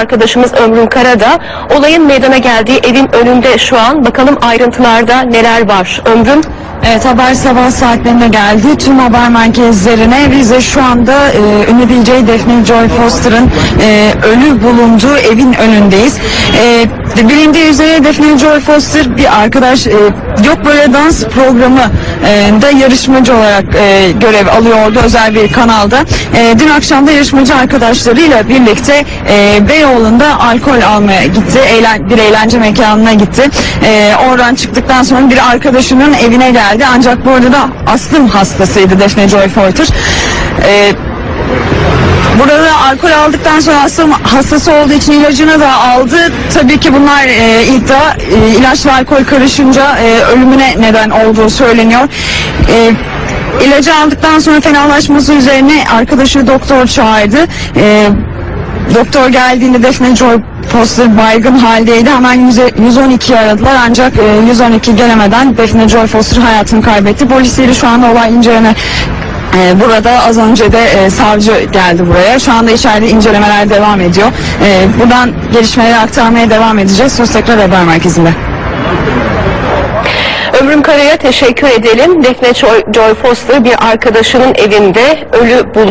Arkadaşımız Ömrün Kara da olayın meydana geldiği evin önünde şu an. Bakalım ayrıntılarda neler var. Ömrün Evet haber sabah saatlerinde geldi. Tüm haber merkezlerine biz de şu anda e, ünlü DJ Daphne Joy Foster'ın e, ölü bulunduğu evin önündeyiz. E, bilindiği üzere Daphne Joy Foster bir arkadaş e, Yok Böyle Dans programı e, da yarışmacı olarak e, görev alıyordu özel bir kanalda. E, dün akşam da yarışmacı arkadaşlarıyla birlikte e, Beyoğlu'nda alkol almaya gitti. Eğlen, bir eğlence mekanına gitti. E, oradan çıktıktan sonra bir arkadaşının evine geldi. Ancak bu arada astım hastasıydı Defne Joy Porter. E, Burada da alkol aldıktan sonra astım hastası olduğu için ilacını da aldı. Tabii ki bunlar e, iddia e, ilaç ve alkol karışınca e, ölümüne neden olduğu söyleniyor. E, ilacı aldıktan sonra fenalaşması üzerine arkadaşı doktor çağırdı. E, doktor geldiğinde Defne Joy Foster baygın haldeydi. Hemen 112 aradılar ancak e, 112 gelemeden Defne Joy Foster hayatını kaybetti. Polisleri şu anda olay inceleme ee, burada az önce de e, savcı geldi buraya. Şu anda içeride incelemeler devam ediyor. Buradan gelişmeleri aktarmaya devam edeceğiz. Söz tekrar haber merkezinde. Ömrün Kara'ya teşekkür edelim. Defne Joy Foster bir arkadaşının evinde ölü bulundu.